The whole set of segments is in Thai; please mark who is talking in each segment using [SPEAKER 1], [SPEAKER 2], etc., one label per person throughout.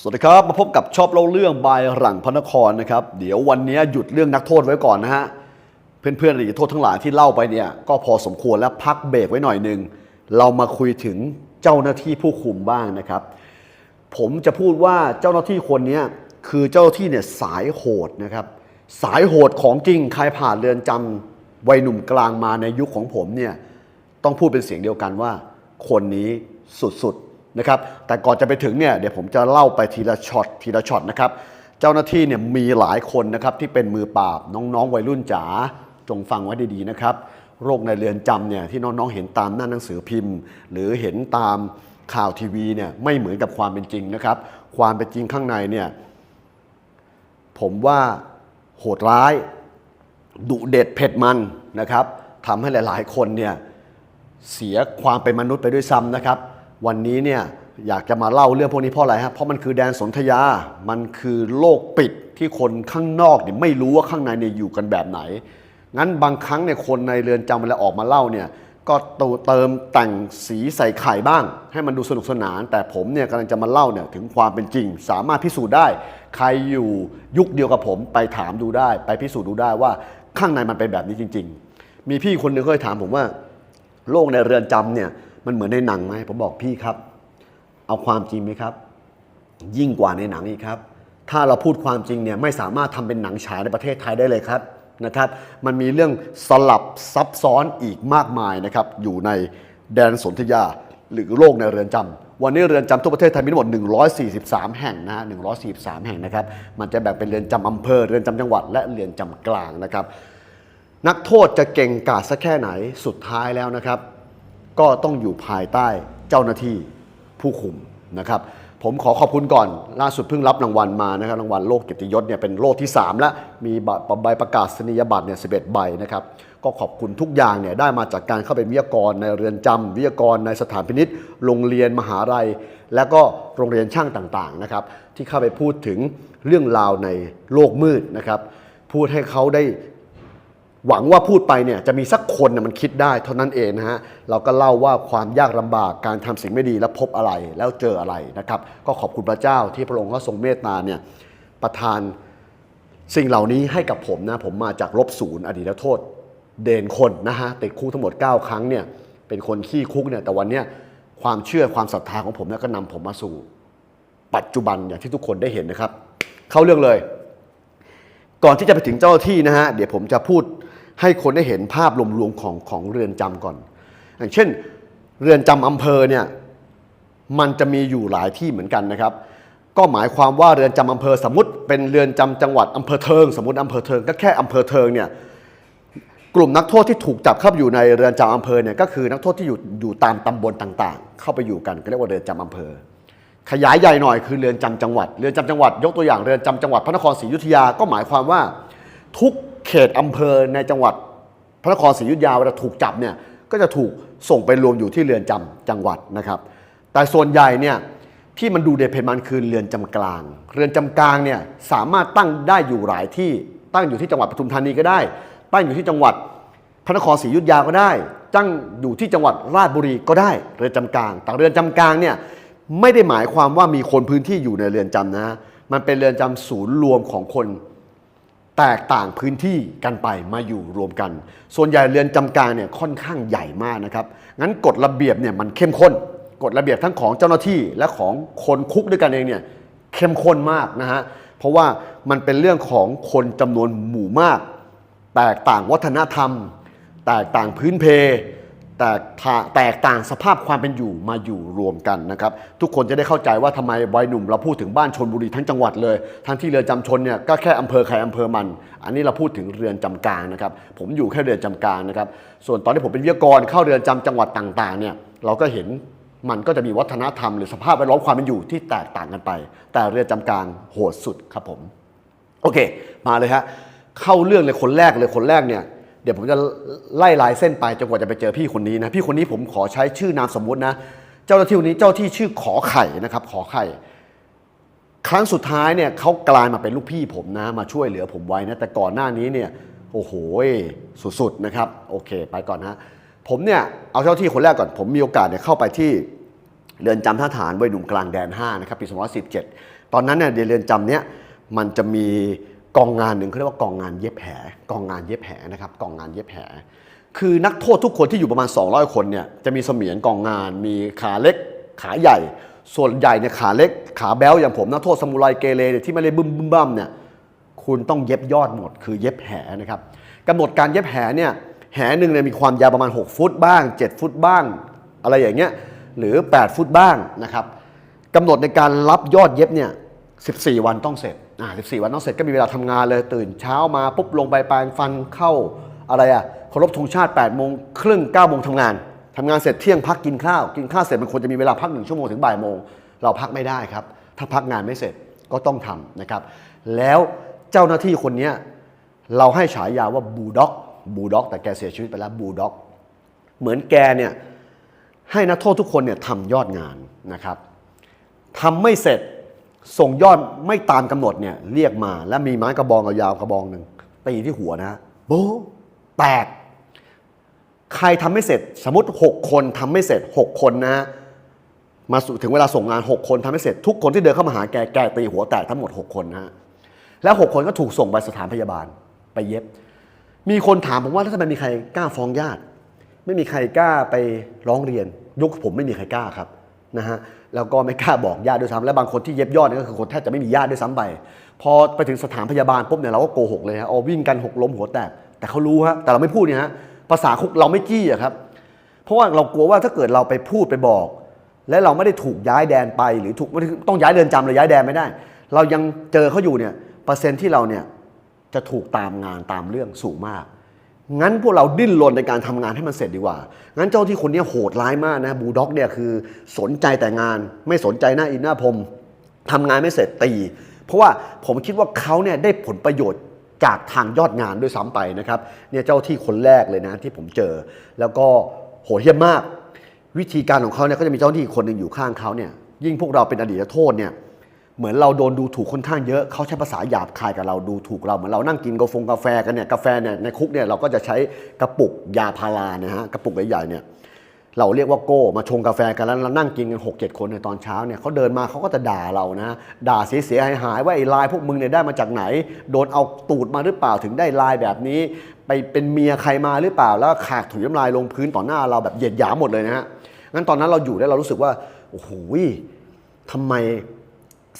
[SPEAKER 1] สวัสดีครับ มาพบกับชอบเล่าเรื่องบายหลังพระนครนะครับ เดี๋ยววันนี้หยุดเรื่องนักโทษไว้ก่อนนะฮะ เพื่อนๆหรือโทษทั้งหลายที่เล่าไปเนี่ย ก็พอสมควรแล้วพักเบรกไว้หน่อยหนึ่งเรามาคุยถึงเจ้าหน้าที่ผู้คุมบ้างนะครับ ผมจะพูดว่าเจ้าหน้าที่คนนี้คือเจ้าหน้าที่เนี่ยสายโหดนะครับ สายโหดของจริงใครผ่านเรือนจำวัยหนุ่มกลางมาในยุคของผมเนี่ยต้องพูดเป็นเสียงเดียวกันว่า คนนี้สุดๆ นะครับแต่ก่อนจะไปถึงเนี่ยเดี๋ยวผมจะเล่าไปทีละช็อตทีละช็อตนะครับเจ้าหน้าที่เนี่ยมีหลายคนนะครับที่เป็นมือปราบน้องๆวัยรุ่นจ๋าจงฟังไว้ดีๆนะครับโรคในเรือนจำเนี่ยที่น้องๆเห็นตามหน้าหนังสือพิมพ์ หรือเห็นตามข่าวทีวีเนี่ยไม่เหมือนกับความเป็นจริงนะครับ ความเป็นจริงข้างในเนี่ยผมว่าโหดร้ายดุเด็ดเผ็ดมันนะครับทำให้หลาย ๆ คนเนี่ยเสียความเป็นมนุษย์ไปด้วยซ้ำนะครับ วันนี้เนี่ยอยากจะมาเล่าเรื่องพวกนี้เพราะอะไรฮะเพราะมันคือแดนสนธยา มันคือโลกปิดที่คนข้างนอกเนี่ยไม่รู้ว่าข้างในเนี่ยอยู่กันแบบไหน งั้นบางครั้งเนี่ยคนในเรือนจำเวลาออกมาเล่าเนี่ยก็เติมแต่งสีใส่ไข่บ้าง ให้มันดูสนุกสนาน แต่ผมเนี่ยกำลังจะมาเล่าเนี่ยถึงความเป็นจริง สามารถพิสูจน์ได้ ใครอยู่ยุคเดียวกับผมไปถามดูได้ ไปพิสูจน์ดูได้ว่าข้างในมันเป็นแบบนี้จริง ๆ มีพี่คนหนึ่งเคยถามผมว่า โลกในเรือนจำเนี่ย มันเหมือนในหนังไหมผมบอกพี่ครับ เอาความจริงไหมครับ ยิ่งกว่าในหนังอีกครับ ถ้าเราพูดความจริงเนี่ยไม่สามารถทำเป็นหนังฉายในประเทศไทยได้เลยครับนะครับมันมีเรื่องสลับซับซ้อนอีกมากมายนะครับอยู่ในแดนสนธยาหรือโลกในเรือนจำวันนี้เรือนจำทั่วประเทศไทยมีทั้งหมด 143 แห่งนะฮะ143 แห่งนะครับ มันจะแบ่งเป็นเรือนจำอำเภอ เรือนจำจังหวัด และเรือนจำกลางนะครับ นักโทษจะเก่งกาจสักแค่ไหน สุดท้ายแล้วนะครับ ก็ต้องอยู่ภายใต้เจ้าหน้าที่ผู้คุมนะครับ ผมขอขอบคุณก่อน ล่าสุดเพิ่งรับรางวัลมานะครับรางวัลโลกเกียรติยศเนี่ยเป็นโลกที่ 3 แล้วมีใบประกาศนียบัตรเนี่ยสิใบนะครับก็ขอบคุณทุกอย่างเนี่ยได้มาจากการเข้าเป็นวิทยากรในเรือนจำวิทยากรในสถานพินิษโรงเรียนมหาลัย และก็โรงเรียนช่างต่างๆนะครับที่เข้าไปพูดถึงเรื่องราวในโลกมืดนะครับพูดให้เขาได้ หวังว่าพูดไปเนี่ยจะมีสักคนน่ะมันคิดได้เท่านั้นเองนะฮะเราก็เล่าว่าความยากลำบากการทำสิ่งไม่ดีแล้วพบอะไรแล้วเจออะไรนะครับ ก็ขอบคุณพระเจ้าที่พระองค์ก็ทรงเมตตาเนี่ยประทานสิ่งเหล่านี้ให้กับผมนะผมมาจากลบศูนย์อดีตโทษ เดนคนนะฮะติดคุกทั้งหมด 9 ครั้งเนี่ยเป็นคนขี้คุกเนี่ยแต่วันเนี้ยความเชื่อความศรัทธาของผมเนี่ยก็นำผมมาสู่ ปัจจุบันอย่างที่ทุกคนได้เห็นนะครับ เข้าเรื่องเลย ก่อนที่จะไปถึงเจ้าที่นะฮะเดี๋ยวผมจะพูด ให้คนได้เห็นภาพรวมๆของของเรือนจำก่อน อย่างเช่น เรือนจำอำเภอเนี่ยมันจะมีอยู่หลายที่เหมือนกันนะครับ ก็หมายความว่าเรือนจำอำเภอสมมติเป็นเรือนจำจังหวัดอำเภอเทิง สมมติอำเภอเทิงก็แค่อำเภอเทิงเนี่ยกลุ่มนักโทษที่ถูกจับเข้าไปอยู่ในเรือนจำอำเภอเนี่ยก็คือนักโทษที่อยู่อยู่ตามตำบลต่างๆ เข้าไปอยู่กันก็เรียกว่าเรือนจำอำเภอ ขยายใหญ่หน่อยคือเรือนจำจังหวัด เรือนจำจังหวัด ยกตัวอย่างเรือนจำจังหวัดพระนครศรีอยุธยาก็หมายความว่า ทุก เขตอำเภอในจังหวัด พระนครศรีอยุธยาเวลาถูกจับเนี่ยก็จะถูกส่งไปรวมอยู่ที่เรือนจำจังหวัดนะครับ แต่ส่วนใหญ่เนี่ยที่มันดูเดเพนมันคือเรือนจำกลาง เรือนจำกลางเนี่ยสามารถตั้งได้อยู่หลายที่ตั้งอยู่ที่จังหวัดปทุมธานีก็ได้ ตั้งอยู่ที่จังหวัดพระนครศรีอยุธยาก็ได้ตั้งอยู่ที่จังหวัดราชบุรีก็ได้เรือนจำกลาง แต่เรือนจำกลางเนี่ยไม่ได้หมายความว่ามีคนพื้นที่อยู่ในเรือนจำนะ มันเป็นเรือนจำศูนย์รวมของคน แตกต่างพื้นที่กันไปมาอยู่รวมกัน ส่วนใหญ่เรือนจำกลางเนี่ยค่อนข้างใหญ่มากนะครับ งั้นกฎระเบียบเนี่ยมันเข้มข้น กฎระเบียบทั้งของเจ้าหน้าที่และของคนคุกด้วยกันเองเนี่ยเข้มข้นมากนะฮะ เพราะว่ามันเป็นเรื่องของคนจำนวนหมู่มาก แตกต่างวัฒนธรรม แตกต่างพื้นเพ แตกต่แตกต่างสภาพความเป็นอยู่มาอยู่รวมกันนะครับ ทุกคนจะได้เข้าใจว่าทำไมวัยหนุ่มเราพูดถึงบ้านชนบุรีทั้งจังหวัดเลย ทั้งที่เรือนจำชนเนี่ยก็แค่อำเภอใครอำเภอมัน อันนี้เราพูดถึงเรือนจำกลางนะครับ ผมอยู่แค่เรือนจำกลางนะครับ ส่วนตอนที่ผมเป็นวิทยากรเข้าเรือนจำจังหวัดต่างๆเนี่ยเราก็เห็นมันก็จะมีวัฒนธรรมหรือสภาพแวดล้อมความเป็นอยู่ที่แตกต่างกันไป แต่เรือนจำกลางโหดสุดครับผม โอเค มาเลยฮะเข้าเรื่องเลยคนแรกเลยคนแรกเนี่ย เดี๋ยวผมจะไล่ลายเส้นไปจนกว่าจะไปเจอพี่คนนี้นะพี่คนนี้ผมขอใช้ชื่อนามสมมุตินะ เจ้าหน้าที่คนนี้เจ้าที่ชื่อขอไข่นะครับ ขอไข่ ครั้งสุดท้ายเนี่ยเขากลายมาเป็นลูกพี่ผมนะ มาช่วยเหลือผมไว้นะแต่ก่อนหน้านี้เนี่ยโอ้โหสุดๆนะครับ โอเค ไปก่อนนะผมเนี่ยเอาเจ้าที่คนแรกก่อน ผมมีโอกาสเนี่ยเข้าไปที่เรือนจำท่าฐานวัยหนุ่มกลางแดน5นะครับปี2517ตอนนั้นเนี่ยเรือนจำเนี้ยมันจะมี กองงานหนึ่งเขาเรียกว่ากองงานเย็บแผลกองงานเย็บแผลนะครับกองงานเย็บแผลคือนักโทษทุกคนที่อยู่ประมาณ 200 คนเนี่ยจะมีเสมียนกองงาน มีขาเล็กขาใหญ่ ส่วนใหญ่เนี่ยขาเล็กขาแบ้วอย่างผมนักโทษสมุไรเกเรเนี่ยที่ไม่ได้บึ้มบึ้มบ้มเนี่ยคุณต้องเย็บยอดหมด คือเย็บแผลนะครับกำหนดการเย็บแผลเนี่ยแผลหนึ่งเนี่ยมีความยาวประมาณ 6 ฟุตบ้าง 7 ฟุตบ้าง อะไรอย่างเงี้ยหรือ 8 ฟุตบ้างนะครับกำหนดในการรับยอดเย็บเนี่ย14 วันต้องเสร็จ อ่า14 วันต้องเสร็จก็มีเวลาทำงานเลยตื่นเช้ามาปุ๊บลงไปแปรงฟันเข้าอะไรอะเคารพธงชาติ8โมงครึ่ง9โมงทำงานทำงานเสร็จเที่ยงพักกินข้าว กินข้าวเสร็จมันควรจะมีเวลาพักหนึ่งชั่วโมงถึงบ่ายโมงเราพักไม่ได้ครับ ถ้าพักงานไม่เสร็จก็ต้องทำนะครับ แล้วเจ้าหน้าที่คนนี้เราให้ฉายาว่าบูด็อกบูด็อกแต่แกเสียชีวิตไปแล้วบูด็อกเหมือนแกเนี่ยให้นักโทษทุกคนเนี่ยทำยอดงานนะครับทำไม่เสร็จ ส่งยอดไม่ตามกำหนดเนี่ยเรียกมาและมีไม้กระบองยาวกระบองหนึ่งตีที่หัวนะโบแตก ใครทำไม่เสร็จสมมติ 6 คนทำไม่เสร็จ 6 คนนะมาถึงเวลาส่งงาน 6 คนทำให้เสร็จทุกคนที่เดินเข้ามาหาแกแกตีหัวแตกทั้งหมด 6 คนนะฮะแล้ว 6 คนก็ถูกส่งไปสถานพยาบาลไปเย็บ มีคนถามผมว่าถ้าทำไมมีใครกล้าฟ้องญาติ ไม่มีใครกล้าไปร้องเรียนยุคผมไม่มีใครกล้าครับ นะฮะแล้วก็ไม่กล้าบอกญาติด้วยซ้ำและบางคนที่เย็บยอดเนี่ยก็คือคนแทบจะไม่มีญาติด้วยซ้ำไป พอไปถึงสถานพยาบาลปุ๊บเนี่ยเราก็โกหกเลยฮะเอ๋อวิ่งกันหกล้มหัวแตกแต่เขารู้ฮะแต่เราไม่พูดเนี่ยฮะภาษาคุกเราไม่จี้อะครับเพราะว่าเรากลัวว่าถ้าเกิดเราไปพูดไปบอก และเราไม่ได้ถูกย้ายแดนไปหรือถูกไม่ได้ต้องย้ายเดินจำเลยย้ายแดนไม่ได้ เรายังเจอเขาอยู่เนี่ยเปอร์เซ็นต์ที่เราเนี่ยจะถูกตามงานตามเรื่องสูงมาก งั้นพวกเราดิ้นรนในการทำงานให้มันเสร็จดีกว่า งั้นเจ้าที่คนนี้โหดร้ายมากนะบูด็อกเนี่ยคือสนใจแต่งานไม่สนใจหน้าอินหน้าพรมทำงานไม่เสร็จตี เพราะว่าผมคิดว่าเขาเนี่ยได้ผลประโยชน์จากทางยอดงานด้วยซ้ำไปนะครับเนี่ยเจ้าที่คนแรกเลยนะที่ผมเจอ แล้วก็โหดเหี้ยมมาก วิธีการของเขาเนี่ยก็จะมีเจ้าที่คนหนึ่งอยู่ข้างเขาเนี่ยยิ่งพวกเราเป็นอดีตโทษเนี่ย เหมือนเราโดนดูถูกค่อนข้างเยอะเขาใช้ภาษาหยาบคายกับเราดูถูกเราเหมือนเรานั่งกินกาแฟกาแฟกันเนี่ยกาแฟเนี่ยในคุกเนี่ยเราก็จะใช้กระปุกยาพารานะฮะกระปุกใหญ่ๆเนี่ยเราเรียกว่าโก้มาชงกาแฟกันแล้วเรานั่งกินกันหกเจ็ดคนในตอนเช้าเนี่ยเขาเดินมาเขาก็จะด่าเรานะ ด่าเสียหายหายว่าไอ้ลายพวกมึงเนี่ยได้มาจากไหน โดนเอาตูดมาหรือเปล่าถึงได้ลายแบบนี้ ไปเป็นเมียใครมาหรือเปล่า แล้วขากถุยน้ำลายลงพื้นต่อหน้าเราแบบเหยียดหยามหมดเลยนะฮะงั้นตอนนั้นเราอยู่แล้วเรารู้สึกว่าโอ้โหทำไม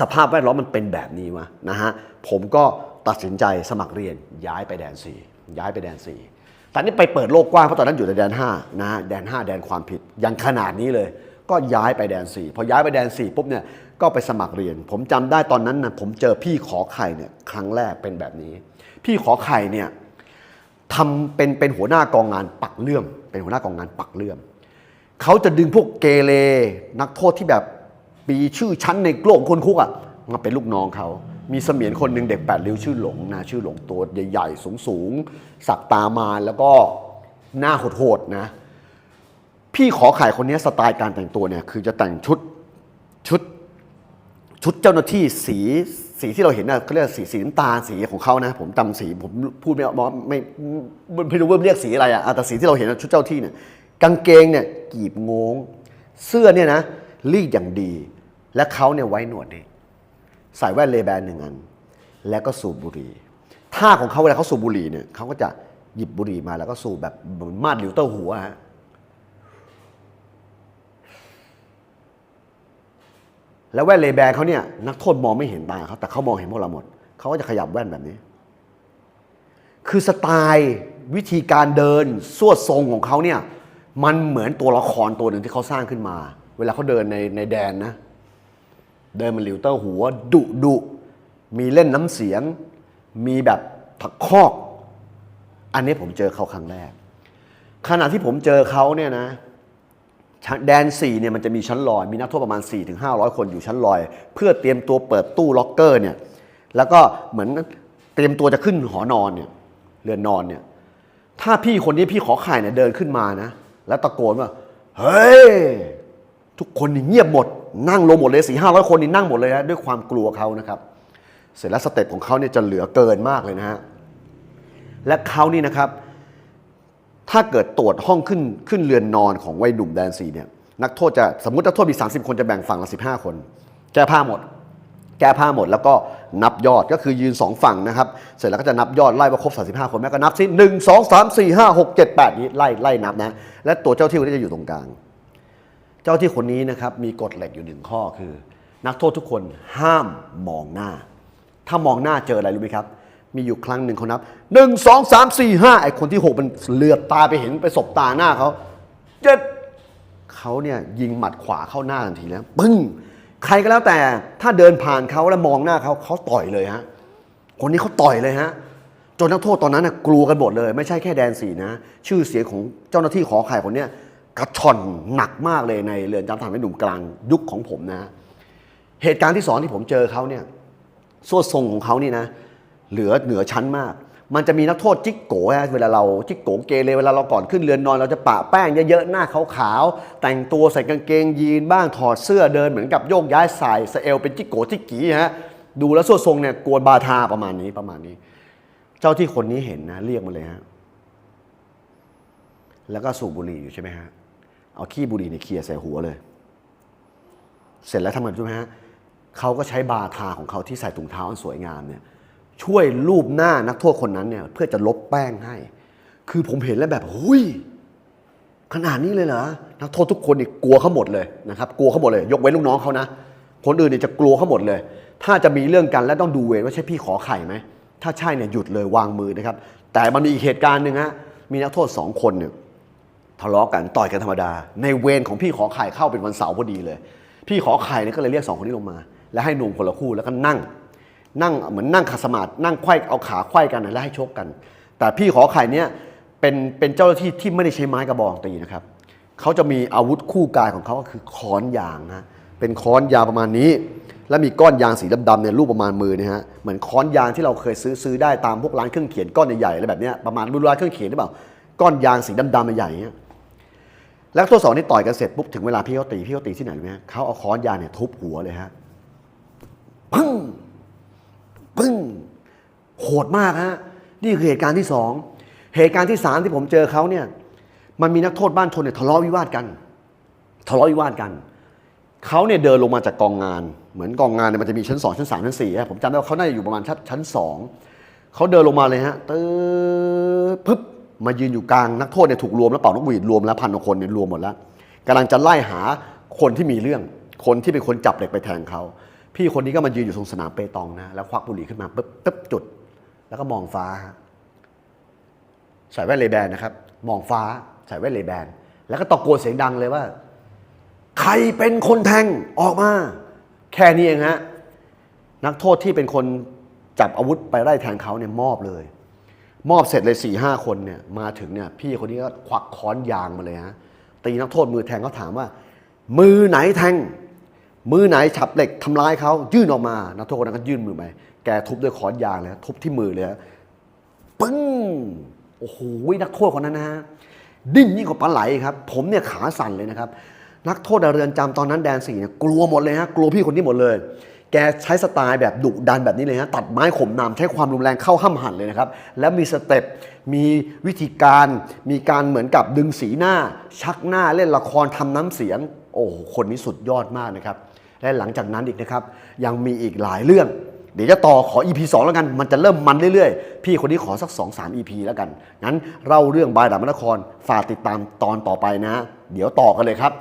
[SPEAKER 1] สภาพแวดล้อมมันเป็นแบบนี้วะนะฮะผมก็ตัดสินใจสมัครเรียนย้ายไปแดน 4 ย้ายไปแดน4ตอนนี้ไปเปิดโลกกว้างเพราะตอนนั้นอยู่ในแดน5นะฮะแดน 5 แดนความผิดยังขนาดนี้เลย ก็ย้ายไปแดน 4 พอย้ายไปแดน 4 ปุ๊บเนี่ยก็ไปสมัครเรียน ผมจำได้ตอนนั้นนะผมเจอพี่ขอไข่เนี่ยครั้งแรกเป็นแบบนี้ พี่ขอไข่เนี่ยทำเป็นเป็นหัวหน้ากองงานปักเลื่อมเป็นหัวหน้ากองงานปักเลื่อมเขาจะดึงพวกเกเรนักโทษที่แบบ ปีชื่อชั้นในโลกคนคุกอะมาเป็นลูกน้องเขามีเสมียนคนหนึ่งเด็กแปดริ้วชื่อหลงนะชื่อหลงตัวใหญ่ๆ สูงๆ สักตามานแล้วก็หน้าโหดๆนะ พี่ขอไข่คนนี้สไตล์การแต่งตัวเนี่ย คือจะแต่งชุดชุดชุดเจ้าหน้าที่สีสีที่เราเห็นน่ะเขาเรียกสีสีน้ำตาลสีของเขานะ ผมจำสีผมพูดไม่ไม่ไม่ไม่รู้ว่าเรียกสีอะไรอะแต่สีที่เราเห็นนะชุดเจ้าที่เนี่ยกางเกงเนี่ยกีบงง เสื้อเนี่ยนะรีดอย่างดี และเขาเนี่ยไว้หนวดนี่ใส่แว่นเลแบนหนึ่งอัน แล้วก็สูบบุหรี่ท่าของเขาเวลาเขาสูบบุหรี่เนี่ยเขาก็จะหยิบบุหรี่มาแล้วก็สูบแบบเหมือนมาดหลิวเต้าหัวฮะแล้วแว่นเลแบนเขาเนี่ยนักโทษมองไม่เห็นตาเขาแต่เขามองเห็นพวกเราหมดเขาก็จะขยับแว่นแบบนี้ คือสไตล์วิธีการเดินสวดทรงของเขาเนี่ยมันเหมือนตัวละครตัวหนึ่งที่เขาสร้างขึ้นมา เวลาเขาเดินในในแดนนะ เดินมันหลิวเต้าหัวดุดุมีเล่นน้ำเสียง มีแบบถักคอก อันนี้ผมเจอเขาครั้งแรก ขณะที่ผมเจอเขาเนี่ยนะชั้นแดน4เนี่ยมันจะมีชั้นลอย มีนักโทษประมาณ4-500ถึง500 คนอยู่ชั้นลอย เพื่อเตรียมตัวเปิดตู้ล็อกเกอร์เนี่ยแล้วก็เหมือนเตรียมตัวจะขึ้นหอนอนเนี่ยเรือนนอนเนี่ยถ้าพี่คนนี้พี่ขอไข่เนี่ยเดินขึ้นมานะ แล้วตะโกนว่า เฮ้ย ทุกคนเงียบหมด นั่งลงหมดเลยสี่ห้าร้อยคนนี่นั่งหมดเลยนะด้วยความกลัวเขานะครับ เสร็จแล้วสเต็ปของเขาเนี่ยจะเหลือเกินมากเลยนะฮะและเขานี่นะครับ ถ้าเกิดตรวจห้องขึ้นขึ้นเรือนนอนของวัยหนุ่มแดนซีเนี่ยนักโทษจะสมมตินักโทษมี 30 คนจะแบ่งฝั่งละ 15 คน แก้ผ้าหมด แก้ผ้าหมดแล้วก็นับยอดก็คือยืน 2 ฝั่งนะครับ เสร็จแล้วก็จะนับยอดไล่ว่าครบ 35 คนแม่ก็นับสิหนึ่งสองสามสี่ห้าหกเจ็ดแปดนี้ไล่ไล่นับนะ และตัวเจ้าที่คนนี้จะอยู่ตรงกลาง เจ้าที่คนนี้นะครับมีกฎเหล็กอยู่หนึ่งข้อคือ นักโทษทุกคนห้ามมองหน้า ถ้ามองหน้าเจออะไรรู้ไหมครับ มีอยู่ครั้งหนึ่งเขานับหนึ่งสองสามสี่ห้าไอคนที่หกมันเหลือบตาไปเห็นไปสบตาหน้าเขาเจ็ดเขาเนี่ยยิงหมัดขวาเข้าหน้าทันทีแล้วปึ้งใครก็แล้วแต่ถ้าเดินผ่านเขาแล้วมองหน้าเขาเขาต่อยเลยฮะคนนี้เขาต่อยเลยฮะจนนักโทษตอนนั้นนะกลัวกันหมดเลย ไม่ใช่แค่แดนสีนะ ชื่อเสียงของเจ้าหน้าที่ขอไข่คนเนี้ย กระชอนหนักมากเลยในเรือนจำทหารหนุ่มกลางยุคของผมนะ เหตุการณ์ที่สองที่ผมเจอเขาเนี่ยสวดทรงของเขานี่นะ เหลือเหนือชั้นมาก มันจะมีนักโทษจิกโกะฮะเวลาเราจิกโกเกเรเวลาเราก่อนขึ้นเรือนนอน เราจะปะแป้งเยอะๆหน้าขาวๆแต่งตัวใส่กางเกงยีนบ้างถอดเสื้อเดินเหมือนกับโยกย้ายสายสเอลเป็นจิกโกจิกกีฮะดูแล้วสวดทรงเนี่ยกวนบาทาประมาณนี้ประมาณนี้ เจ้าที่คนนี้เห็นนะ เรียกมาเลยฮะแล้วก็สูบบุหรี่อยู่ใช่ไหมฮะ เอาขี้บุหรี่เนี่ยเคลียร์ใส่หัวเลย เสร็จแล้วทำไงรู้ไหมฮะเขาก็ใช้บาทาของเขาที่ใส่ถุงเท้าอันสวยงามเนี่ยช่วยรูปหน้านักโทษคนนั้นเนี่ยเพื่อจะลบแป้งให้ คือผมเห็นแล้วแบบหุยขนาดนี้เลยเหรอ นักโทษทุกคนเนี่ยกลัวเขาหมดเลยนะครับ กลัวเขาหมดเลย ยกเว้นลูกน้องเขานะ คนอื่นเนี่ยจะกลัวเขาหมดเลย ถ้าจะมีเรื่องกันและต้องดูเวรว่าใช่พี่ขอไข่ไหม ถ้าใช่เนี่ยหยุดเลยวางมือนะครับ แต่มันมีอีกเหตุการณ์หนึ่งฮะ มีนักโทษสองคนเนี่ย ทะเลาะกันต่อยกันธรรมดา ในเวรของพี่ขอไข่เข้าเป็นวันเสาร์พอดีเลย พี่ขอไข่เนี่ยก็เลยเรียกสองคนนี้ลงมา แล้วให้นมคนละคู่แล้วก็นั่ง นั่งเหมือนนั่งขัดสมาธินั่งไขว้เอาขาไขว้กันแล้วให้ชกกัน แต่พี่ขอไข่เนี่ยเป็นเป็นเจ้าหน้าที่ที่ไม่ได้ใช้ไม้กระบองตีนะครับเขาจะมีอาวุธคู่กายของเขาก็คือค้อนยางนะเป็นค้อนยาวประมาณนี้ แล้วมีก้อนยางสีดำๆเนี่ยรูปประมาณมือเนี่ยฮะเหมือนค้อนยางที่เราเคยซื้อซื้อได้ตามพวกร้านเครื่องเขียนก้อนใหญ่ๆอะไรแบบเนี้ยประมาณรูปร้านเครื่องเขียนหรือเปล่าก้อนยางสีดำๆใหญ่ๆเนี่ย แล้วตัวสองนี่ต่อยกันเสร็จปุ๊บถึงเวลาพี่เขาตีพี่เขาตีที่ไหนรู้ไหมฮะเขาเอาค้อนยาเนี่ยทุบหัวเลยฮะปึ้งปึ้งโหดมากฮะนี่คือเหตุการณ์ที่สองเหตุการณ์ที่สามที่ผมเจอเขาเนี่ยมันมีนักโทษบ้านชนเนี่ยทะเลาะวิวาทกัน ทะเลาะวิวาทกันเขาเนี่ยเดินลงมาจากกองงาน เหมือนกองงานเนี่ยมันจะมีชั้นสองชั้นสามชั้นสี่ฮะผมจำได้ว่าเขาน่าจะอยู่ประมาณชั้นชั้นสองเขาเดินลงมาเลยฮะตึ๊บปึ๊บ มายืนอยู่กลางนักโทษเนี่ยถูกรวมแล้วเป่านกหวีดรวมแล้วพันกว่าคนเนี่ยรวมหมดแล้วกำลังจะไล่หาคนที่มีเรื่อง คนที่เป็นคนจับเหล็กไปแทงเขาพี่คนนี้ก็มายืนอยู่ตรงสนามเปตองนะแล้วควักบุหรี่ขึ้นมาปึ๊บปึ๊บจุด แล้วก็มองฟ้าใส่แว่นเลแบนนะครับ มองฟ้าใส่แว่นเลแบนแล้วก็ตะโกนเสียงดังเลยว่า ใครเป็นคนแทงออกมา แค่นี้เองฮะนักโทษที่เป็นคนจับอาวุธไปไล่แทงเขาเนี่ยมอบเลย มอบเสร็จเลยสี่ห้าคนเนี่ยมาถึงเนี่ยพี่คนนี้ก็ควักค้อนยางมาเลยฮะตีนักโทษมือแทงเขาถามว่า มือไหนแทง มือไหนฉับเหล็กทำร้ายเขายื่นออกมา นักโทษคนนั้นก็ยื่นมือไปแกทุบด้วยค้อนยางเลยทุบที่มือเลยปึ้งโอ้โหนักโทษคนนั้นนะฮะดิ้นยิ่งกว่าปลาไหลครับ ผมเนี่ยขาสั่นเลยนะครับ นักโทษเรือนจำตอนนั้นแดนสี่เนี่ยกลัวหมดเลยฮะกลัวพี่คนนี้หมดเลย แกใช้สไตล์แบบดุดันแบบนี้เลยฮะตัดไม้ข่มนำใช้ความรุนแรงเข้าห้ำหั่นเลยนะครับ แล้วมีสเต็ปมีวิธีการมีการเหมือนกับดึงสีหน้า ชักหน้าเล่นละครทำน้ำเสียง โอ้โหคนนี้สุดยอดมากนะครับ และหลังจากนั้นอีกนะครับ ยังมีอีกหลายเรื่อง เดี๋ยวจะต่อขอ EP 2 แล้วกัน มันจะเริ่มมันเรื่อยๆ พี่คนนี้ขอสัก 2-3 EP แล้วกันงั้นเล่าเรื่องบายดาบมนครฝากติดตามตอนต่อไปนะ เดี๋ยวต่อกันเลยครับ